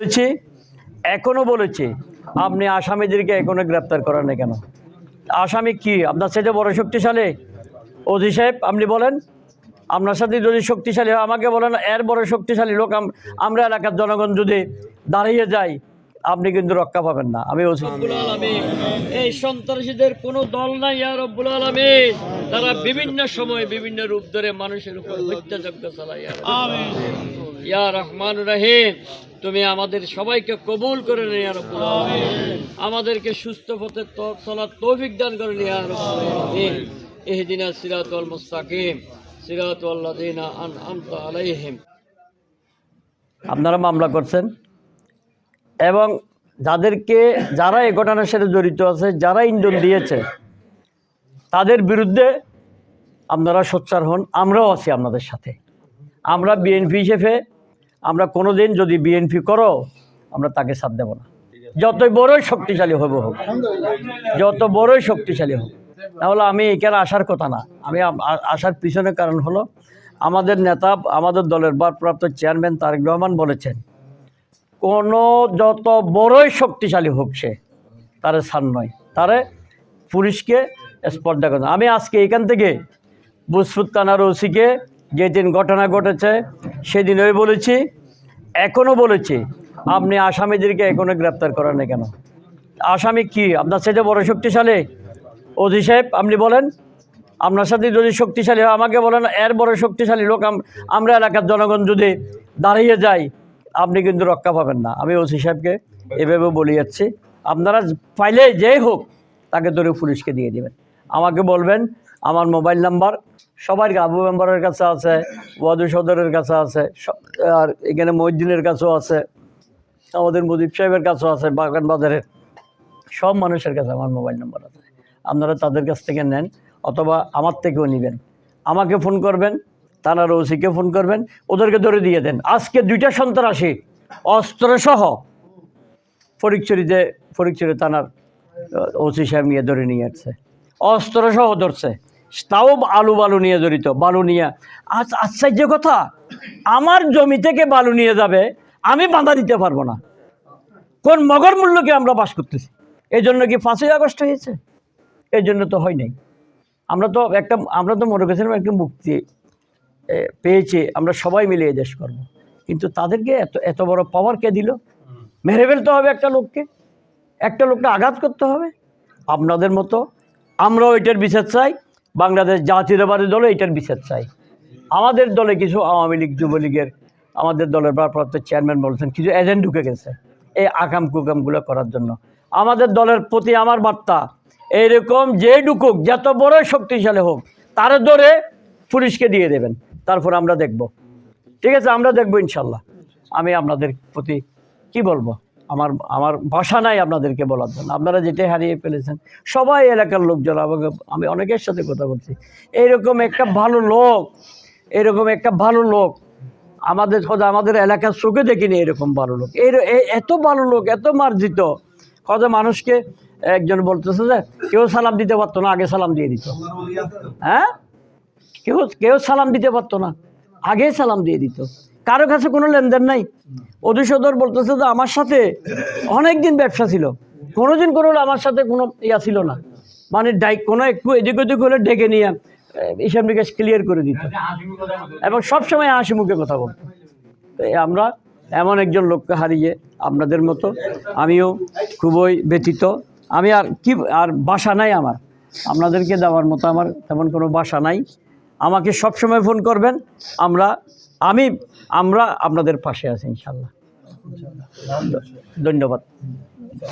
বলেছি এখনও বলেছি আপনি আসামিদেরকে এখনও গ্রেপ্তার করেন না কেন? আসামি কি? আপনার সাথে বড় শক্তিশালী? অধি সাহেব আপনি বলেন। আপনার সাথে যদি শক্তিশালী হয় আমাকে বলেন এর বড় শক্তিশালী লোক আমরা এলাকার জনগণ যদি দাঁড়িয়ে যাই আপনি কিন্তু রক্ষা পাবেন না। আমি এই সন্ত্রাসীদের কোনো দল নাই আর রব্বুল আলমী। তারা বিভিন্ন সময় বিভিন্ন রূপ ধরে মানুষের উপর হত্যাযজ্ঞ চালায় ইয়া রহমান রহিম, তুমি আমাদের সবাইকে কবুল করে নিয়ে আর আমাদেরকে সুস্থ পথে চলার তৌফিক দান করে নিয়ে আর এহদিনা সিরাতুল মুস্তাকিম সিরাতুল্লাযিনা আনআমতা আলাইহিম। আপনারা মামলা করছেন এবং যাদেরকে, যারা এই ঘটনার সাথে জড়িত আছে, যারা ইন্ধন দিয়েছে, তাদের বিরুদ্ধে আপনারা সোচ্চার হন, আমরাও আছি আপনাদের সাথে। আমরা বিএনপি হিসেবে, আমরা কোনো দিন যদি বিএনপি করো, আমরা তাকে সাথ দেব না। যতই বড়ই শক্তিশালী হবে হোক, যত বড়ই শক্তিশালী হোক, তাহলে আমি এখানে আসার কথা না। আমি আসার পিছনে কারণ হলো, আমাদের নেতা, আমাদের দলের ভারপ্রাপ্ত চেয়ারম্যান তারেক রহমান বলেছেন, কোনো যত বড়ই শক্তিশালী হোক সে, তারে সান নয়। তারে পুলিশকে স্পর্ধা করে আমি আজকে এখান থেকে বুসফুত থানার ওসিকে যেদিন ঘটনা ঘটেছে সেদিন ওই বলেছি, এখনও বলেছি, আপনি আসামিদেরকে এখনও গ্রেপ্তার করেন না কেন? আসামি কি? আপনার সাথে বড় শক্তিশালী? অধি সাহেব, আপনি বলেন। আপনার সাথে যদি শক্তিশালী হয়, আমাকে বলেন, এর বড় শক্তিশালী লোক আমরা এলাকার জনগণ যদি দাঁড়িয়ে যাই, আপনি কিন্তু রক্ষা পাবেন না। আমি ওসি সাহেবকে এভাবে বলে যাচ্ছি। আপনারা পাইলে যেই হোক, তাকে ধরে পুলিশকে দিয়ে দেবেন। আমাকে বলবেন আমার মোবাইল নাম্বার সবার আবু মেম্বারের কাছে আছে, ওয়াদু সদরের কাছে আছে আর এখানে মহিদ্দিনের কাছেও আছে, আমাদের মুদিব সাহেবের কাছেও আছে, বাগান বাজারের সব মানুষের কাছে আমার মোবাইল নাম্বার আছে। আপনারা তাদের কাছ থেকে নেন অথবা আমার থেকেও নেবেন। আমাকে ফোন করবেন থানার ওসিকে ফোন করবেন, ওদেরকে ধরে দিয়ে দেন। আজকে দুইটা সন্ত্রাসী, অস্ত্রসহ ফরিকচুরিতে ফরিকচুরি থানার ওসি সাহেব নিয়ে ধরে নিয়ে আসছে। অস্ত্রসহ ধরছে। তাও আলু বালু নিয়ে জড়িত, বালু নিয়ে। আজ আশ্চর্য কথা, আমার জমি থেকে বালু নিয়ে যাবে, আমি বাঁধা দিতে পারব না। কোন মগর মূল্যকে আমরা বাস করতেছি? এই জন্য কি পাঁচই আগস্ট হয়েছে? এই জন্য তো হয় নাই। আমরা তো একটা, আমরা তো মনে করছিলাম একটা মুক্তি পেয়েছি, আমরা সবাই মিলে এ দেশ করব। কিন্তু তাদেরকে এত এত বড় পাওয়ার কে দিল? মেরে ফেলতে হবে একটা লোককে। একটা লোককে আঘাত করতে হবে। আপনাদের মতো, আমরাও এটার বিচার চাই। বাংলাদেশ জাতীয়তাবাদী দলও এটার বিচার চাই। আমাদের দলে কিছু আওয়ামী লীগ, যুবলীগের আমাদের দলের ভারপ্রাপ্ত চেয়ারম্যান বলছেন, কিছু এজেন্ট ঢুকে গেছে এই আকাম কুকামগুলো করার জন্য। আমাদের দলের প্রতি আমার বার্তা, এইরকম যে ঢুকুক, যত বড় শক্তিশালী হোক, তার ধরে পুলিশকে দিয়ে দেবেন, তারপর আমরা দেখব। ঠিক আছে, আমরা দেখব ইনশাল্লাহ। আমি আপনাদের প্রতি কি বলব? আমার আমার ভাষা নাই আপনাদেরকে বলার জন্য। আপনারা যেটাই হারিয়ে ফেলেছেন, সবাই এলাকার লোকজন, আমাকে, আমি অনেকের সাথে কথা বলছি। এইরকম একটা ভালো লোক এরকম একটা ভালো লোক, আমাদের কথা আমাদের এলাকার চোখে দেখিনি এরকম ভালো লোক। এই, এই- এত ভালো লোক, এত মার্জিত কথা মানুষকে একজন বলতেছে যে, কেউ সালাম দিতে পারতো না, আগে সালাম দিয়ে দিত। হ্যাঁ? কেউ কেউ সালাম দিতে পারতো না, আগে সালাম দিয়ে দিত। কারও কাছে কোনো লেনদেন নাই। অধুসদর বলতেছে যে আমার সাথে অনেক দিন ব্যবসা ছিল। কোনোদিন কোনো আমার সাথে কোনো ইয়া ছিল না। মানে ডাই কোনো একটু এদিক ওদিক হলে ডেকে নিয়ে হিসাব নিকাশ ক্লিয়ার করে দিত। এবং সবসময় হাসি মুখে কথা বলতো। আমরা এমন একজন লোককে হারিয়ে আপনাদের মতো আমিও খুবই ব্যতীত আমি আর কি, আর বাসা নাই আমার। আপনাদেরকে দেওয়ার মতো আমার তেমন কোনো বাসা নাই। আমাকে সব সময় ফোন করবেন। আমরা আমি আমরা আপনাদের পাশে আছি ইনশাল্লাহ ধন্যবাদ।